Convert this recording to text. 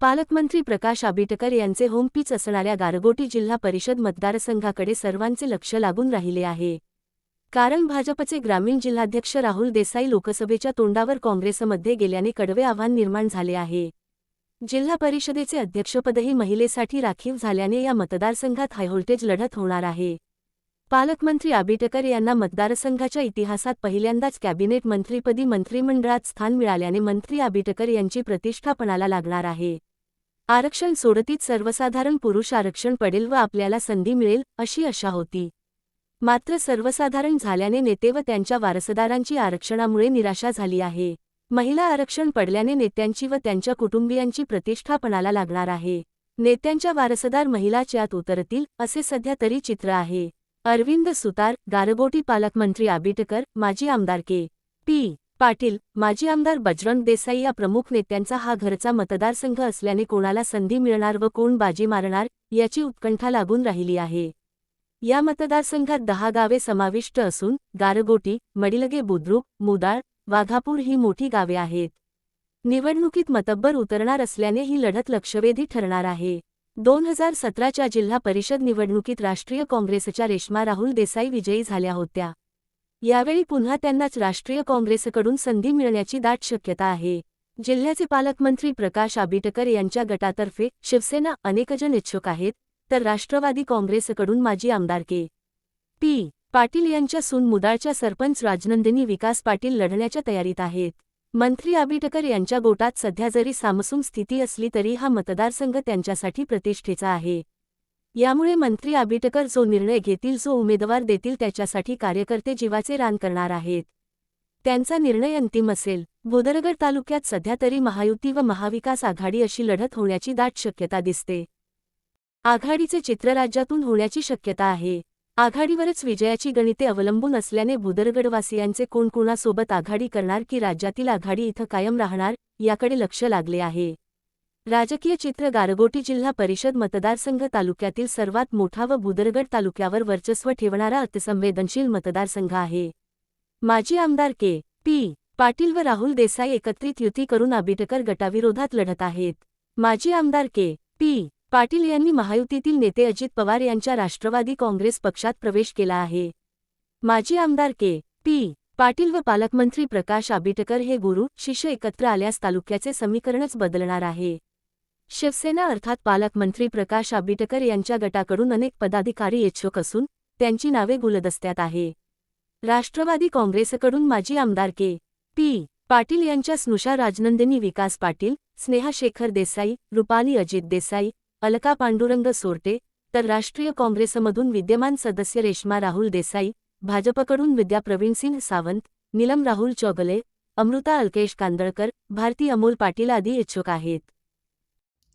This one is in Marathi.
पालकमंत्री प्रकाश आबिटकर यांचे होमपीच असणाऱ्या गारगोटी जिल्हा परिषद मतदारसंघाकडे सर्वांचे लक्ष लागून राहिले आहे. कारण भाजपचे ग्रामीण जिल्हाध्यक्ष राहुल देसाई लोकसभेच्या तोंडावर काँग्रेसमध्ये गेल्याने कडवे आव्हान निर्माण झाले आहे. जिल्हा परिषदेचे अध्यक्षपदही महिलेसाठी राखीव झाल्याने या मतदारसंघात हायव्होल्टेज लढत होणार आहे. पालकमंत्री आबिटकर यांना मतदारसंघाच्या इतिहासात पहिल्यांदाच कॅबिनेट मंत्रीपदी मंत्रिमंडळात स्थान मिळाल्याने मंत्री आबिटकर यांची प्रतिष्ठापणाला लागणार आहे. आरक्षण सोडतीत सर्वसाधारण पुरुष आरक्षण पडेल व आपल्याला संधी मिळेल अशी आशा होती. मात्र सर्वसाधारण झाल्याने नेते व त्यांच्या वारसदारांची आरक्षणामुळे निराशा झाली आहे. महिला आरक्षण पडल्याने नेत्यांची व त्यांच्या कुटुंबियांची प्रतिष्ठापणाला लागणार आहे. नेत्यांच्या वारसदार महिला च्यात उतरतील असे सध्या तरी चित्र आहे. अरविंद सुतार गारगोटी पालकमंत्री आबिटकर माजी आमदार के. पी. पाटील माजी आमदार बजरंग देसाई या प्रमुख नेत्यांचा हा घरचा मतदारसंघ असल्याने कोणाला संधी मिळणार व कोण बाजी मारणार याची उत्कंठा लागून राहिली आहे. या मतदारसंघात दहा गावे समाविष्ट असून गारगोटी मडिलगे बुद्रुक मुदाळ वाघापूर ही मोठी गावे आहेत. निवडणुकीत मतब्बर उतरणार असल्याने ही लढत लक्षवेधी ठरणार आहे. दोन हजार सतराच्या जिल्हा परिषद निवडणुकीत राष्ट्रीय काँग्रेसच्या रेश्मा राहुल देसाई विजयी झाल्या होत्या. यावेळी पुन्हा त्यांनाच राष्ट्रीय काँग्रेसकडून संधी मिळण्याची दाट शक्यता आहे. जिल्ह्याचे पालकमंत्री प्रकाश आबिटकर यांच्या गटातर्फे शिवसेना अनेकजण इच्छुक आहेत तर राष्ट्रवादी काँग्रेसकडून माजी आमदार के. पी. पाटील यांच्या सून मुदाळच्या सरपंच राजनंदिनी विकास पाटील लढण्याच्या तयारीत आहेत. मंत्री आबिटकर यांच्या गोटात सध्या जरी सामसूम स्थिती असली तरी हा मतदारसंघ त्यांच्यासाठी प्रतिष्ठेचा आहे. यामुळे मंत्री आबिटकर जो निर्णय घेतील जो उमेदवार देतील त्याच्यासाठी कार्यकर्ते जीवाचे रान करणार आहेत. त्यांचा निर्णय अंतिम असेल. भोदरगड तालुक्यात सध्या तरी महायुती व महाविकास आघाडी अशी लढत होण्याची दाट शक्यता दिसते. आघाडीचे चित्र राज्यातून होण्याची शक्यता आहे. आघाडीवरच विजयाची गणिते अवलंबून असल्याने भोदरगडवासियांचे कोण कोणासोबत आघाडी करणार की राज्यातील आघाडी इथं कायम राहणार याकडे लक्ष लागले आहे. राजकीय चित्र गारगोटी जिल्हा परिषद मतदारसंघ तालुक्यातील सर्वात मोठा व भुदरगड तालुक्यावर वर्चस्व ठेवणारा अतिसंवेदनशील मतदारसंघ आहे. माजी आमदार के. पी. पाटील व राहुल देसाई एकत्रित युती करून आबिटकर गटाविरोधात लढत आहेत. माजी आमदार के. पी. पाटील यांनी महायुतीतील नेते अजित पवार यांच्या राष्ट्रवादी काँग्रेस पक्षात प्रवेश केला आहे. माजी आमदार के. पी. पाटील व पालकमंत्री प्रकाश आबिटकर हे गुरु शिष्य एकत्र आल्यास तालुक्याचे समीकरणच बदलणार आहे. शिवसेना अर्थात पालकमंत्री प्रकाश आबिटकर यांच्या गटाकडून अनेक पदाधिकारी इच्छुक असून त्यांची नावे गुलदस्त्यात आहे. राष्ट्रवादी काँग्रेसकडून माजी आमदार के. पी. पाटील यांच्या स्नुषा राजनंदिनी विकास पाटील स्नेहा शेखर देसाई रुपाली अजित देसाई अलका पांडुरंग सोरटे तर राष्ट्रीय काँग्रेसमधून विद्यमान सदस्य रेश्मा राहुल देसाई भाजपकडून विद्या प्रवीणसिंह सावंत नीलम राहुल चौगले अमृता अल्केश कांदळकर भारती अमोल पाटील आदी इच्छुक आहेत.